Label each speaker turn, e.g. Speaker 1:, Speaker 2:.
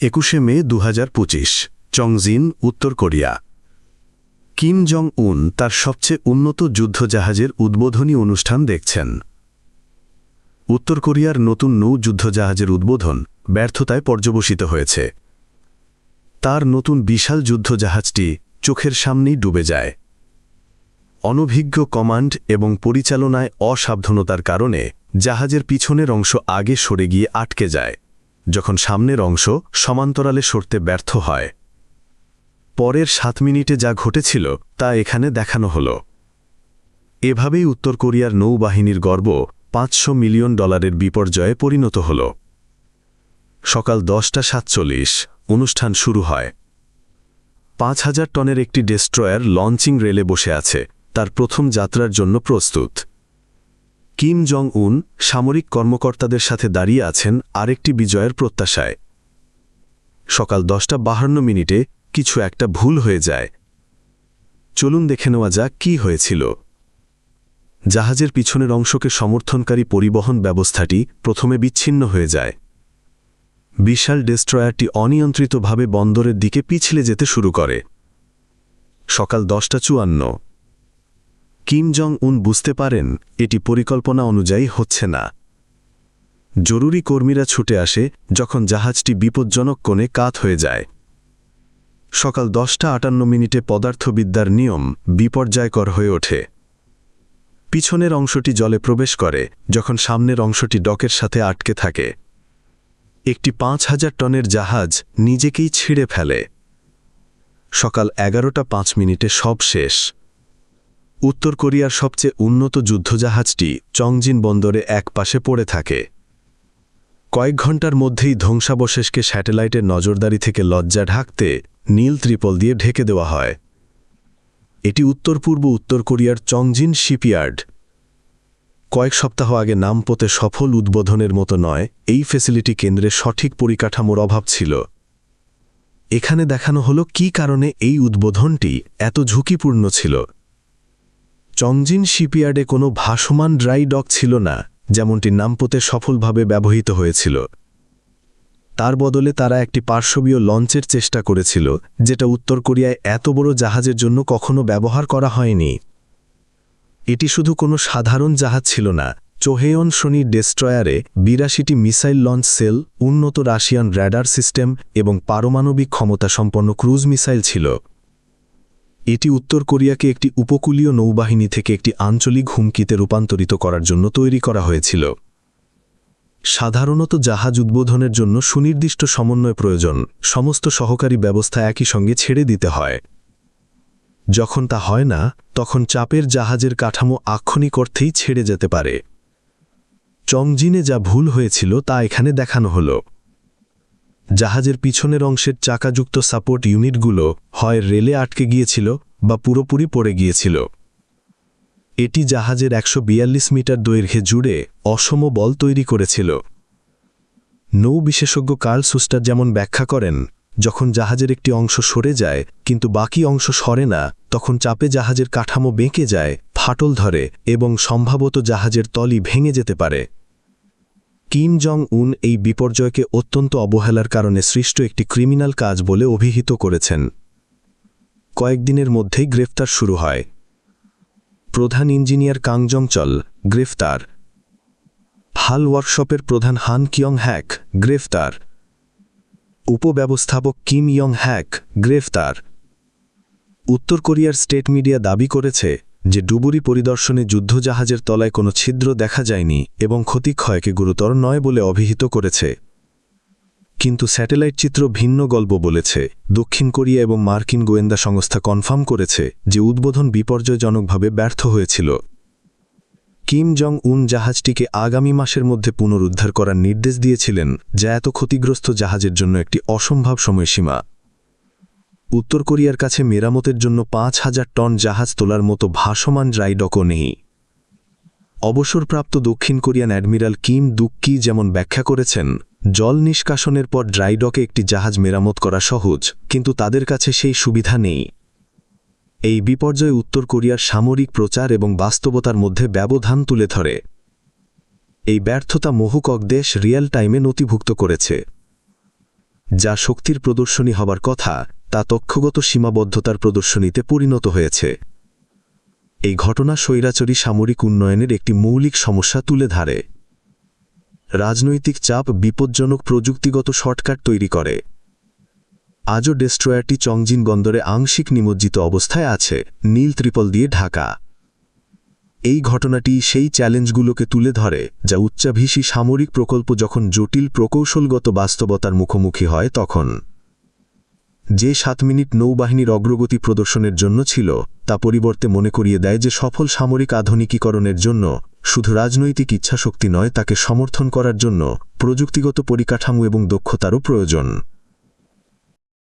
Speaker 1: একুশে মে দু হাজার পঁচিশ, চংজিন, উত্তর কোরিয়া। কিম জং উন তার সবচেয়ে উন্নত যুদ্ধজাহাজের উদ্বোধনী অনুষ্ঠান দেখছেন। উত্তর কোরিয়ার নতুন নৌ যুদ্ধজাহাজের উদ্বোধন ব্যর্থতায় পর্যবসিত হয়েছে। তার নতুন বিশাল যুদ্ধজাহাজটি চোখের সামনেই ডুবে যায়। অনভিজ্ঞ কমান্ড এবং পরিচালনায় অসাবধানতার কারণে জাহাজের পিছনের অংশ আগে সরে গিয়ে আটকে যায়। যখন সামনের অংশ সমান্তরালে সরতে ব্যর্থ হয়। পরের সাত মিনিটে যা ঘটেছিল, তা এখানে দেখানো হল। এভাবেই উত্তর কোরিয়ার নৌবাহিনীর গর্ব পাঁচশো মিলিয়ন ডলারের বিপর্যয়ে পরিণত হল। সকাল দশটা সাতচল্লিশ, অনুষ্ঠান শুরু হয়। পাঁচ হাজার টনের একটি ডেস্ট্রয়ার লঞ্চিং রেলে বসে আছে, তার প্রথম যাত্রার জন্য প্রস্তুত। কিম জং উন সামরিক কর্মকর্তাদের সাথে দাঁড়িয়ে আছেন আরেকটি বিজয়ের প্রত্যাশায়। সকাল দশটা বাহান্ন মিনিটে কিছু একটা ভুল হয়ে যায়। চলুন দেখে নেওয়া যাক কী হয়েছিল। জাহাজের পিছনের অংশকে সমর্থনকারী পরিবহন ব্যবস্থাটি প্রথমে বিচ্ছিন্ন হয়ে যায়। বিশাল ডেস্ট্রয়ারটি অনিয়ন্ত্রিতভাবে বন্দরের দিকে পিছলে যেতে শুরু করে। সকাল দশটা চুয়ান্ন। কিম জং উন বুঝতে পারেন এটি পরিকল্পনা অনুযায়ী হচ্ছে না। জরুরি কর্মীরা ছুটে আসে যখন জাহাজটি বিপজ্জনক কোণে কাত হয়ে যায়। সকাল দশটা আটান্ন মিনিটে পদার্থবিদ্যার নিয়ম বিপর্যয়কর হয়ে ওঠে। পিছনের অংশটি জলে প্রবেশ করে যখন সামনের অংশটি ডকের সাথে আটকে থাকে। একটি পাঁচ হাজার টনের জাহাজ নিজেকেই ছিঁড়ে ফেলে। সকাল এগারোটা পাঁচ মিনিটে সব শেষ। উত্তর কোরিয়ার সবচেয়ে উন্নত যুদ্ধজাহাজটি চংজিন বন্দরে এক পাশে পড়ে থাকে। কয়েক ঘণ্টার মধ্যেই ধ্বংসাবশেষকে স্যাটেলাইটের নজরদারি থেকে লজ্জা ঢাকতে নীল ত্রিপল দিয়ে ঢেকে দেওয়া হয়। এটি উত্তর পূর্ব উত্তর কোরিয়ার চংজিন শিপইয়ার্ড। কয়েক সপ্তাহ আগে নামপোতে সফল উদ্বোধনের মতো নয়, এই ফেসিলিটি কেন্দ্রে সঠিক পরিকাঠামোর অভাব ছিল। এখানে দেখানো হলো কি কারণে এই উদ্বোধনটি এত ঝুঁকিপূর্ণ ছিল। চংজিন শিপইয়ার্ডে কোনো ভাসমান ড্রাই ডক ছিল না, যেমনটি নামপোতে সফলভাবে ব্যবহৃত হয়েছিল। তার বদলে তারা একটি পার্শ্ববীয় লঞ্চের চেষ্টা করেছিল, যেটা উত্তর কোরিয়ায় এত বড় জাহাজের জন্য কখনো ব্যবহার করা হয়নি। এটি শুধু কোনো সাধারণ জাহাজ ছিল না, চোহেয়ন শ্রেণির ডেস্ট্রয়ারে বিরাশিটি মিসাইল লঞ্চ সেল, উন্নত রাশিয়ান র্যাডার সিস্টেম এবং পারমাণবিক ক্ষমতা সম্পন্ন ক্রুজ মিসাইল ছিল। এটি উত্তর কোরিয়াকে একটি উপকূলীয় নৌবাহিনী থেকে একটি আঞ্চলিক হুমকিতে রূপান্তরিত করার জন্য তৈরি করা হয়েছিল। সাধারণত জাহাজ উদ্বোধনের জন্য সুনির্দিষ্ট সমন্বয় প্রয়োজন, সমস্ত সহকারী ব্যবস্থা একই সঙ্গে ছেড়ে দিতে হয়। যখন তা হয় না, তখন চাপের জাহাজের কাঠামো আক্ষণিক অর্থেই ছেড়ে যেতে পারে। চংজিনে যা ভুল হয়েছিল তা এখানে দেখানো হল। জাহাজের পিছনের অংশের চাকাযুক্ত সাপোর্ট ইউনিটগুলো হয় রেলে আটকে গিয়েছিল বা পুরোপুরি পড়ে গিয়েছিল। এটি জাহাজের একশো বিয়াল্লিশ মিটার দৈর্ঘ্যে জুড়ে অসম বল তৈরি করেছিল। নৌ বিশেষজ্ঞ কার্ল সুস্টার যেমন ব্যাখ্যা করেন, যখন জাহাজের একটি অংশ সরে যায়, কিন্তু বাকি অংশ সরে না, তখন চাপে জাহাজের কাঠামো বেঁকে যায়, ফাটল ধরে এবং সম্ভবত জাহাজের তলি ভেঙে যেতে পারে। কিম জং উন এই বিপর্যয়কে অত্যন্ত অবহেলার কারণে সৃষ্ট একটি ক্রিমিনাল কাজ বলে অভিহিত করেছেন। কয়েকদিনের মধ্যেই গ্রেফতার শুরু হয়। প্রধান ইঞ্জিনিয়ার কাংজং চল গ্রেফতার। হাল ওয়ার্কশপের প্রধান হান কিয়ং হ্যাক গ্রেফতার। উপব্যবস্থাপক কিম ইয়ং হ্যাক গ্রেফতার। উত্তর কোরিয়ার স্টেট মিডিয়া দাবি করেছে যে ডুবুরি পরিদর্শনে যুদ্ধজাহাজের তলায় কোনো ছিদ্র দেখা যায়নি এবং ক্ষতিক্ষয়কে গুরুতর নয় বলে অভিহিত করেছে। কিন্তু স্যাটেলাইট চিত্র ভিন্ন গল্প বলেছে। দক্ষিণ কোরিয়া এবং মার্কিন গোয়েন্দা সংস্থা কনফার্ম করেছে যে উদ্বোধন বিপর্যয়জনকভাবে ব্যর্থ হয়েছিল। কিম জং উন জাহাজটিকে আগামী মাসের মধ্যে পুনরুদ্ধার করার নির্দেশ দিয়েছিলেন, যা এত ক্ষতিগ্রস্ত জাহাজের জন্য একটি অসম্ভব সময়সীমা। উত্তর কোরিয়ার কাছে মেরামতের জন্য পাঁচ হাজার টন জাহাজ তোলার মতো ভাসমান ড্রাইডকও নেই। অবসরপ্রাপ্ত দক্ষিণ কোরিয়ান অ্যাডমিরাল কিম দুক্কি যেমন ব্যাখ্যা করেছেন, জল নিষ্কাশনের পর ড্রাইডকে একটি জাহাজ মেরামত করা সহজ, কিন্তু তাদের কাছে সেই সুবিধা নেই। এই বিপর্যয় উত্তর কোরিয়ার সামরিক প্রচার এবং বাস্তবতার মধ্যে ব্যবধান তুলে ধরে। এই ব্যর্থতা মহুকক দেশ রিয়েল টাইমে নথিভুক্ত করেছে। যা শক্তির প্রদর্শনী হবার কথা তা তক্ষগত সীমাবদ্ধতার প্রদর্শনীতে পরিণত হয়েছে। এই ঘটনা স্বৈরাচরী সামরিক উন্নয়নের একটি মৌলিক সমস্যা তুলে ধরে। রাজনৈতিক চাপ বিপজ্জনক প্রযুক্তিগত শর্টকাট তৈরি করে। আজও ডেস্ট্রয়ারটি চংজিন বন্দরে আংশিক নিমজ্জিত অবস্থায় আছে, নীল ত্রিপল দিয়ে ঢাকা। এই ঘটনাটি সেই চ্যালেঞ্জগুলোকে তুলে ধরে, যা উচ্চাভিসী সামরিক প্রকল্প যখন জটিল প্রকৌশলগত বাস্তবতার মুখোমুখি হয় তখন। যে সাত মিনিট নৌবাহিনীর অগ্রগতি প্রদর্শনের জন্য ছিল, তা পরিবর্তে মনে করিয়ে দেয় যে সফল সামরিক আধুনিকীকরণের জন্য শুধু রাজনৈতিক ইচ্ছাশক্তি নয়, তাকে সমর্থন করার জন্য প্রযুক্তিগত পরিকাঠামো এবং দক্ষতারও প্রয়োজন।